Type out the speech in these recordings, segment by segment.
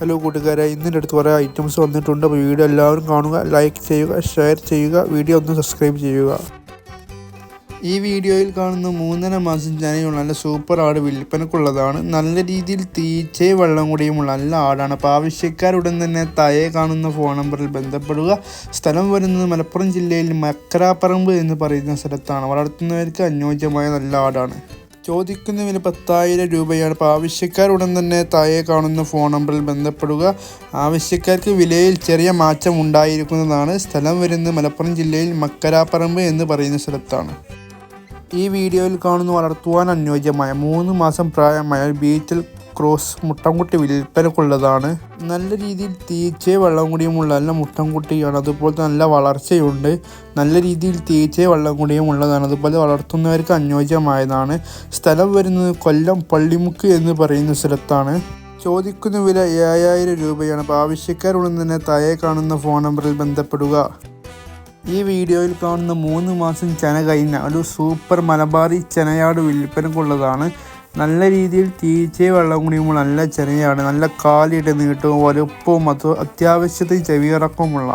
Hello കൂട്ടുകാരെ. ഇന്നിന്റെ അടുത്ത് കുറേ ഐറ്റംസ് വന്നിട്ടുണ്ട്. അപ്പോൾ വീഡിയോ എല്ലാവരും കാണുക ലൈക്ക് ചെയ്യുക ഷെയർ ചെയ്യുക വീഡിയോ ഒന്ന് സബ്സ്ക്രൈബ് ചെയ്യുക. ഈ വീഡിയോയിൽ കാണുന്ന മൂന്നര മാസം ജനയുള്ള നല്ല സൂപ്പർ ആട് വിൽപ്പനക്കുള്ളതാണ്. നല്ല രീതിയിൽ തീച്ചേ വെള്ളം കൂടിയുമുള്ള നല്ല ആടാണ്. അപ്പോൾ ആവശ്യക്കാരുടൻ തന്നെ തയെ കാണുന്ന ഫോൺ നമ്പറിൽ ബന്ധപ്പെടുക. സ്ഥലം വരുന്നത് മലപ്പുറം ജില്ലയിൽ മക്കരാപ്പറമ്പ് എന്ന് പറയുന്ന സ്ഥലത്താണ്. വളർത്തുന്നവർക്ക് അനുയോജ്യമായ നല്ല ആടാണ്. ചോദിക്കുന്ന വില പത്തായിരം രൂപയാണ്. അപ്പോൾ ആവശ്യക്കാർ ഉടൻ തന്നെ താഴെ കാണുന്ന ഫോൺ നമ്പറിൽ ബന്ധപ്പെടുക. ആവശ്യക്കാർക്ക് വിലയിൽ ചെറിയ മാറ്റം ഉണ്ടായിരിക്കുന്നതാണ് സ്ഥലം വരുന്നത് മലപ്പുറം ജില്ലയിൽ മക്കരാപ്പറമ്പ് എന്ന് പറയുന്ന സ്ഥലത്താണ്. ഈ വീഡിയോയിൽ കാണുന്ന വളർത്തുവാൻ അനുയോജ്യമായ മൂന്ന് മാസം പ്രായമായ ബീറ്റൽ ക്രോസ് മുട്ടൻകുട്ടി വിൽപ്പനക്കുള്ളതാണ്. നല്ല രീതിയിൽ തീച്ചയും വെള്ളം കൂടിയുമുള്ള നല്ല മുട്ടൻകുട്ടിയാണ്. അതുപോലെ നല്ല വളർച്ചയുണ്ട്. നല്ല രീതിയിൽ തീച്ചയും വെള്ളം കുടിയുമുള്ളതാണ് അതുപോലെ വളർത്തുന്നവർക്ക് അനുയോജ്യമായതാണ്. സ്ഥലം വരുന്നത് കൊല്ലം പള്ളിമുക്ക് എന്ന് പറയുന്ന സ്ഥലത്താണ്. ചോദിക്കുന്ന വില ഏഴായിരം രൂപയാണ്. അപ്പോൾ ആവശ്യക്കാരുടൻ തന്നെ താഴെ കാണുന്ന ഫോൺ നമ്പറിൽ ബന്ധപ്പെടുക. ഈ വീഡിയോയിൽ കാണുന്ന മൂന്ന് മാസം ചന കഴിഞ്ഞ ഒരു സൂപ്പർ മലബാറി ചനയാട് വിൽപ്പനക്കുള്ളതാണ്. നല്ല രീതിയിൽ തീച്ചയും വെള്ളം കുടിയുമ്പോൾ നല്ല ചെറിയാണ് നല്ല കാലിട്ട് നീട്ടവും വലുപ്പവും അത് അത്യാവശ്യത്തിൽ ചെവിയിറക്കമുള്ള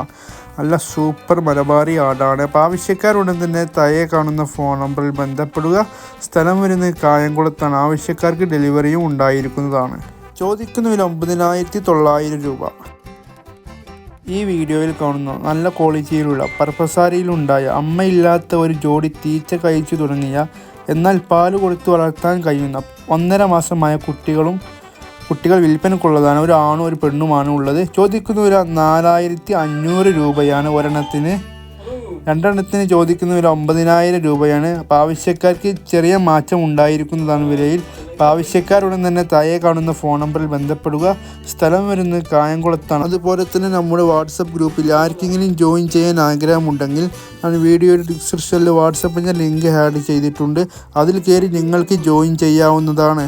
നല്ല സൂപ്പർ മലബാറി ആടാണ്. അപ്പോൾ ആവശ്യക്കാരുടൻ തന്നെ തയ്യെ കാണുന്ന ഫോൺ നമ്പറിൽ ബന്ധപ്പെടുക. സ്ഥലം വരുന്നത് കായംകുളത്താണ്. ആവശ്യക്കാർക്ക് ഡെലിവറിയും ഉണ്ടായിരിക്കുന്നതാണ്. ചോദിക്കുന്ന വില ഒമ്പതിനായിരത്തി തൊള്ളായിരം രൂപ. ഈ വീഡിയോയിൽ കാണുന്ന നല്ല ക്വാളിറ്റിയിലുള്ള പർപ്പസാരിയിലുണ്ടായ അമ്മയില്ലാത്ത ഒരു ജോഡി തീച്ച കഴിച്ചു തുടങ്ങിയ എന്നാൽ പാൽ കൊടുത്ത് വളർത്താൻ കഴിയുന്ന ഒന്നര മാസമായ കുട്ടികളും കുട്ടികൾ വിൽപ്പനക്കുള്ളതാണ് ഒരു ആണും ഒരു പെണ്ണുമാണ് ഉള്ളത്. ചോദിക്കുന്ന ഒരു നാലായിരത്തി അഞ്ഞൂറ് രൂപയാണ് ഒരെണ്ണത്തിന്. രണ്ടെണ്ണത്തിന് ചോദിക്കുന്ന വില ഒമ്പതിനായിരം രൂപയാണ്. അപ്പോൾ ആവശ്യക്കാർക്ക് ചെറിയ മാറ്റം ഉണ്ടായിരിക്കുന്നതാണ് വിലയിൽ. അപ്പോൾ ആവശ്യക്കാരുടൻ തന്നെ താഴെ കാണുന്ന ഫോൺ നമ്പറിൽ ബന്ധപ്പെടുക. സ്ഥലം വരുന്നത് കായംകുളത്താണ്. അതുപോലെ തന്നെ നമ്മുടെ വാട്സപ്പ് ഗ്രൂപ്പിൽ ആർക്കെങ്കിലും ജോയിൻ ചെയ്യാൻ ആഗ്രഹമുണ്ടെങ്കിൽ ഞാൻ വീഡിയോയുടെ ഡിസ്ക്രിപ്ഷനിൽ വാട്സപ്പിന്റെ ലിങ്ക് ആഡ് ചെയ്തിട്ടുണ്ട്. അതിൽ കയറി നിങ്ങൾക്ക് ജോയിൻ ചെയ്യാവുന്നതാണ്.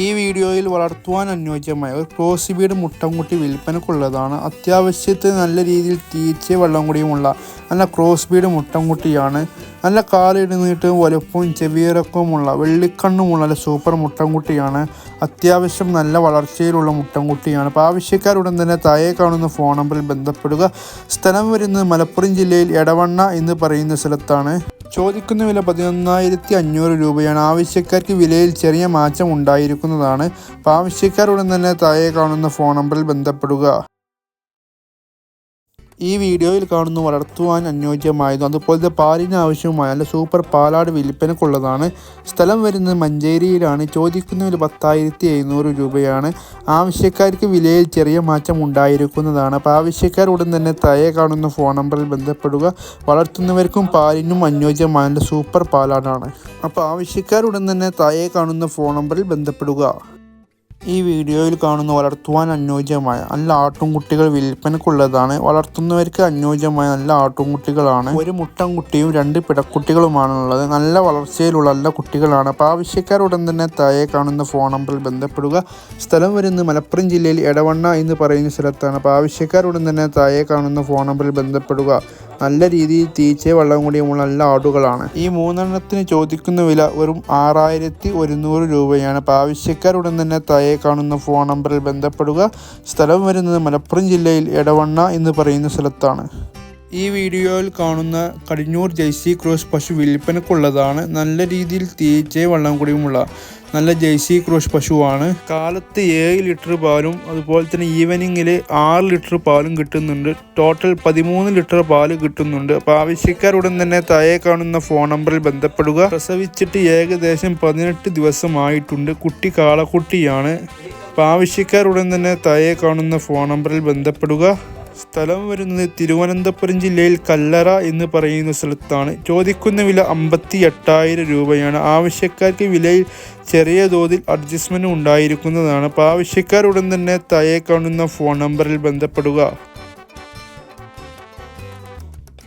ഈ വീഡിയോയിൽ വളർത്തുവാൻ അനുയോജ്യമായ ഒരു ക്രോസ് ബീഡ് മുട്ടൻകുട്ടി വിൽപ്പനക്കുള്ളതാണ്. അത്യാവശ്യത്തിന് നല്ല രീതിയിൽ തീറ്റ വെള്ളം കൂടിയുമുള്ള നല്ല ക്രോസ് ബീഡ് മുട്ടൻകുട്ടിയാണ്. നല്ല കാലിടുന്നിട്ടും വലുപ്പവും ചെവിയിറക്കവുമുള്ള വെള്ളിക്കണ്ണുമുള്ള നല്ല സൂപ്പർ മുട്ടൻകുട്ടിയാണ്. അത്യാവശ്യം നല്ല വളർച്ചയിലുള്ള മുട്ടൻകുട്ടിയാണ്. അപ്പോൾ ആവശ്യക്കാരുടൻ തന്നെ താഴെ കാണുന്ന ഫോൺ നമ്പറിൽ ബന്ധപ്പെടുക. സ്ഥലം വരുന്നത് മലപ്പുറം ജില്ലയിൽ എടവണ്ണ എന്ന് പറയുന്ന സ്ഥലത്താണ്. ചോദിക്കുന്ന വില പതിനൊന്നായിരത്തി അഞ്ഞൂറ് രൂപയാണ്. ആവശ്യക്കാർക്ക് വിലയിൽ ചെറിയ മാറ്റം ഉണ്ടായിരിക്കുന്നതാണ്. അപ്പോൾ ആവശ്യക്കാരുടൻ തന്നെ താഴെ കാണുന്ന ഫോൺ നമ്പറിൽ ബന്ധപ്പെടുക. ഈ വീഡിയോയിൽ കാണുന്ന വളർത്തുവാൻ അനുയോജ്യമായതും അതുപോലത്തെ പാലിന് ആവശ്യമായ നല്ല സൂപ്പർ പാലാട് വിൽപ്പനക്കുള്ളതാണ് സ്ഥലം വരുന്നത് മഞ്ചേരിയിലാണ്. ചോദിക്കുന്ന വില പത്തായിരത്തി എഴുന്നൂറ് രൂപയാണ്. ആവശ്യക്കാർക്ക് വിലയിൽ ചെറിയ മാറ്റം ഉണ്ടായിരിക്കുന്നതാണ്. അപ്പോൾ ആവശ്യക്കാർ ഉടൻ തന്നെ താഴെ കാണുന്ന ഫോൺ നമ്പറിൽ ബന്ധപ്പെടുക. വളർത്തുന്നവർക്കും പാലിനും അനുയോജ്യമായ സൂപ്പർ പാലാടാണ്. അപ്പോൾ ആവശ്യക്കാർ ഉടൻ തന്നെ താഴെ കാണുന്ന ഫോൺ നമ്പറിൽ ബന്ധപ്പെടുക. ഈ വീഡിയോയിൽ കാണുന്ന വളർത്തുവാൻ അനുയോജ്യമായ നല്ല ആട്ടുംകുട്ടികൾ വിൽപ്പനക്കുള്ളതാണ് വളർത്തുന്നവർക്ക് അനുയോജ്യമായ നല്ല ആട്ടുംകുട്ടികളാണ്. ഒരു മുട്ടൻകുട്ടിയും രണ്ട് പിടക്കുട്ടികളുമാണുള്ളത്. നല്ല വളർച്ചയിലുള്ള നല്ല കുട്ടികളാണ്. അപ്പോൾ ആവശ്യക്കാരുടൻ തന്നെ താഴെ കാണുന്ന ഫോൺ നമ്പറിൽ ബന്ധപ്പെടുക. സ്ഥലം വരുന്നത് മലപ്പുറം ജില്ലയിൽ എടവണ്ണ എന്ന് പറയുന്ന സ്ഥലത്താണ്. അപ്പോൾ ആവശ്യക്കാരുടൻ തന്നെ താഴെ കാണുന്ന ഫോൺ നമ്പറിൽ ബന്ധപ്പെടുക. നല്ല രീതിയിൽ തീച്ച വെള്ളം കൂടിയുമുള്ള നല്ല ആടുകളാണ്. ഈ മൂന്നെണ്ണത്തിന് ചോദിക്കുന്ന വില വെറും ആറായിരത്തി ഒരുന്നൂറ് രൂപയാണ്. അപ്പോൾ ആവശ്യക്കാരുടൻ തന്നെ താഴെ കാണുന്ന ഫോൺ നമ്പറിൽ ബന്ധപ്പെടുക. സ്ഥലം വരുന്നത് മലപ്പുറം ജില്ലയിൽ എടവണ്ണ എന്ന് പറയുന്ന സ്ഥലത്താണ്. ഈ വീഡിയോയിൽ കാണുന്ന കടിഞ്ഞൂർ ജേഴ്സി ക്രോസ് പശു വിൽപ്പനക്കുള്ളതാണ് നല്ല രീതിയിൽ തീറ്റയും വെള്ളം കൂടിയുമുള്ള നല്ല ജേഴ്സി ക്രോസ് പശുവാണ്. കാലത്ത് ഏഴ് ലിറ്റർ പാലും അതുപോലെ തന്നെ ഈവനിങ്ങിൽ ആറ് ലിറ്റർ പാലും കിട്ടുന്നുണ്ട്. ടോട്ടൽ പതിമൂന്ന് ലിറ്റർ പാൽ കിട്ടുന്നുണ്ട്. അപ്പോൾ ആവശ്യക്കാരുടൻ തന്നെ താഴെ കാണുന്ന ഫോൺ നമ്പറിൽ ബന്ധപ്പെടുക. പ്രസവിച്ചിട്ട് ഏകദേശം പതിനെട്ട് ദിവസമായിട്ടുണ്ട്. കുട്ടി കാളക്കുട്ടിയാണ്. അപ്പോൾ ആവശ്യക്കാരുടൻ തന്നെ താഴെ കാണുന്ന ഫോൺ നമ്പറിൽ ബന്ധപ്പെടുക. സ്ഥലം വരുന്നത് തിരുവനന്തപുരം ജില്ലയിൽ കല്ലറ എന്ന് പറയുന്ന സ്ഥലത്താണ്. ചോദിക്കുന്ന വില അമ്പത്തി എട്ടായിരം രൂപയാണ്. ആവശ്യക്കാർക്ക് വിലയിൽ ചെറിയ തോതിൽ അഡ്ജസ്റ്റ്മെന്റ് ഉണ്ടായിരിക്കുന്നതാണ്. അപ്പോൾ ആവശ്യക്കാർ ഉടൻ തന്നെ തയ്യെ കാണുന്ന ഫോൺ നമ്പറിൽ ബന്ധപ്പെടുക.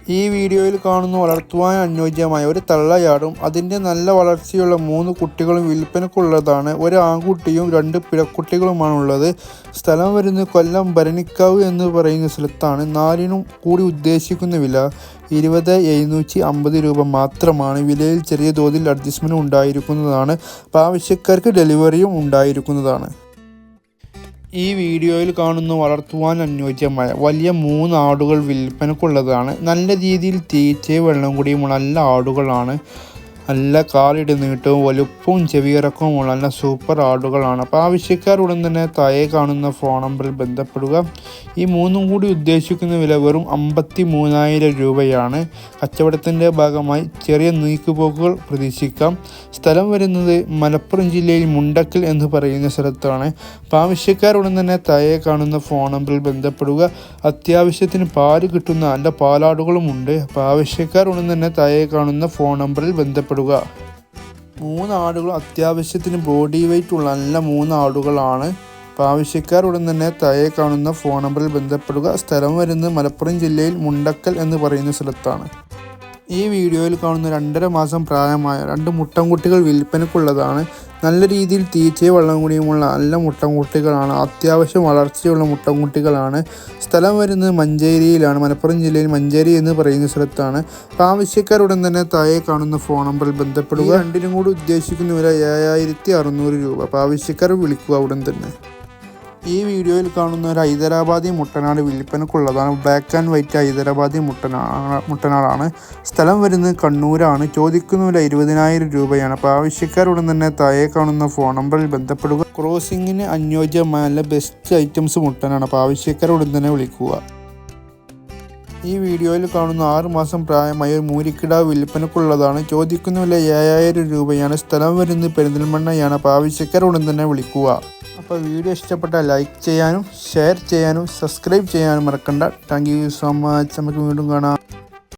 ഈ വീഡിയോയിൽ കാണുന്ന വളർത്തുവാൻ അനുയോജ്യമായ ഒരു തള്ളയാടും അതിന്റെ നല്ല വളർച്ചയുള്ള മൂന്ന് കുട്ടികളും വിൽപ്പനക്കുള്ളതാണ് ഒരു ആൺകുട്ടിയും രണ്ട് പിഴക്കുട്ടികളുമാണുള്ളത് സ്ഥലം വരുന്ന കൊല്ലം ഭരണിക്കാവ് എന്ന് പറയുന്ന സ്ഥലത്താണ്. നാലിനും കൂടി ഉദ്ദേശിക്കുന്ന വില ഇരുപത് എഴുന്നൂറ്റി അമ്പത് രൂപ മാത്രമാണ്. വിലയിൽ ചെറിയ തോതിൽ അഡ്ജസ്റ്റ്മെന്റ് ഉണ്ടായിരിക്കുന്നതാണ്. ആവശ്യക്കാർക്ക് ഡെലിവറിയും ഉണ്ടായിരിക്കുന്നതാണ്. ഈ വീഡിയോയിൽ കാണുന്ന വളർത്തുവാൻ അനുയോജ്യമായ വലിയ മൂന്ന് ആടുകൾ വിൽപ്പനക്കുള്ളതാണ് നല്ല രീതിയിൽ തീറ്റയും വെള്ളം കൂടിയുമുള്ള നല്ല ആടുകളാണ് നല്ല കാലിടി നീട്ടവും വലുപ്പവും ചെവിയിറക്കവുമുള്ള നല്ല സൂപ്പർ ആടുകളാണ്. അപ്പോൾ ആവശ്യക്കാർ ഉടൻ തന്നെ താഴെ കാണുന്ന ഫോൺ നമ്പറിൽ ബന്ധപ്പെടുക. ഈ മൂന്നും കൂടി ഉദ്ദേശിക്കുന്ന വില വെറും അമ്പത്തി മൂന്നായിരം രൂപയാണ്. കച്ചവടത്തിന്റെ ഭാഗമായി ചെറിയ നീക്കുപോക്കുകൾ പ്രതീക്ഷിക്കാം. സ്ഥലം വരുന്നത് മലപ്പുറം ജില്ലയിൽ മുണ്ടക്കൽ എന്ന് പറയുന്ന സ്ഥലത്താണ്. അപ്പോൾ ആവശ്യക്കാർ ഉടൻ തന്നെ താഴെ കാണുന്ന ഫോൺ നമ്പറിൽ ബന്ധപ്പെടുക. അത്യാവശ്യത്തിന് പാൽ കിട്ടുന്ന നല്ല പാലാടുകളുമുണ്ട് അപ്പോൾ ആവശ്യക്കാർ ഉടൻ തന്നെ താഴെ കാണുന്ന ഫോൺ നമ്പറിൽ ബന്ധപ്പെടുക. മൂന്ന് ആടുകൾ അത്യാവശ്യത്തിന് ബോഡി വെയിറ്റ് ഉള്ള നല്ല മൂന്ന് ആടുകളാണ് ആവശ്യക്കാർ ഉടൻ തന്നെ താഴെ കാണുന്ന ഫോൺ നമ്പറിൽ ബന്ധപ്പെടുക. സ്ഥലം വരുന്നത് മലപ്പുറം ജില്ലയിൽ മുണ്ടക്കൽ എന്ന് പറയുന്ന സ്ഥലത്താണ്. ഈ വീഡിയോയിൽ കാണുന്ന രണ്ടര മാസം പ്രായമായ രണ്ട് മുട്ടൻകുട്ടികൾ വിൽപ്പനക്കുള്ളതാണ് നല്ല രീതിയിൽ തീറ്റയും വെള്ളം കൂടിയുമുള്ള നല്ല മുട്ടൻകുട്ടികളാണ്. അത്യാവശ്യം വളർച്ചയുള്ള മുട്ടൻകുട്ടികളാണ്. സ്ഥലം വരുന്നത് മഞ്ചേരിയിലാണ്. മലപ്പുറം ജില്ലയിൽ മഞ്ചേരി എന്ന് പറയുന്ന സ്ഥലത്താണ്. ആവശ്യക്കാരുടൻ തന്നെ താഴെ കാണുന്ന ഫോൺ നമ്പറിൽ ബന്ധപ്പെടുക. രണ്ടിനും കൂടി ഉദ്ദേശിക്കുന്ന വില ഏഴായിരത്തി അറുന്നൂറ് രൂപ. അപ്പോൾ ആവശ്യക്കാർ വിളിക്കുക ഉടൻ തന്നെ. ഈ വീഡിയോയിൽ കാണുന്ന ഒരു ഹൈദരാബാദി മുട്ടനാട് വിൽപ്പനക്കുള്ളതാണ് ബ്ലാക്ക് ആൻഡ് വൈറ്റ് ഹൈദരാബാദി മുട്ടനാ മുട്ടനാടാണ്. സ്ഥലം വരുന്നത് കണ്ണൂരാണ്. ചോദിക്കുന്ന വില ഇരുപതിനായിരം രൂപയാണ്. അപ്പോൾ ആവശ്യക്കാരുടൻ തന്നെ താഴെ കാണുന്ന ഫോൺ നമ്പറിൽ ബന്ധപ്പെടുക. ക്രോസിങ്ങിന് അനുയോജ്യമായ നല്ല ബെസ്റ്റ് ഐറ്റംസ് മുട്ടനാണ്. അപ്പോൾ ആവശ്യക്കാരുടൻ തന്നെ വിളിക്കുക. ഈ വീഡിയോയിൽ കാണുന്ന ആറ് മാസം പ്രായമായ ഒരു മൂരിക്കിടാവ് വിൽപ്പനക്കുള്ളതാണ് ചോദിക്കുന്ന വില ഏഴായിരം രൂപയാണ്. സ്ഥലം വരുന്നത് പെരിന്തൽമണ്ണയാണ്. അപ്പോൾ ആവശ്യക്കാരുടൻ തന്നെ വിളിക്കുക. അപ്പോൾ വീഡിയോ ഇഷ്ടപ്പെട്ടാൽ ലൈക്ക് ചെയ്യാനും ഷെയർ ചെയ്യാനും സബ്സ്ക്രൈബ് ചെയ്യാനും മറക്കണ്ട. താങ്ക് യു സോ മച്ച് നമുക്ക് വീണ്ടും കാണാം.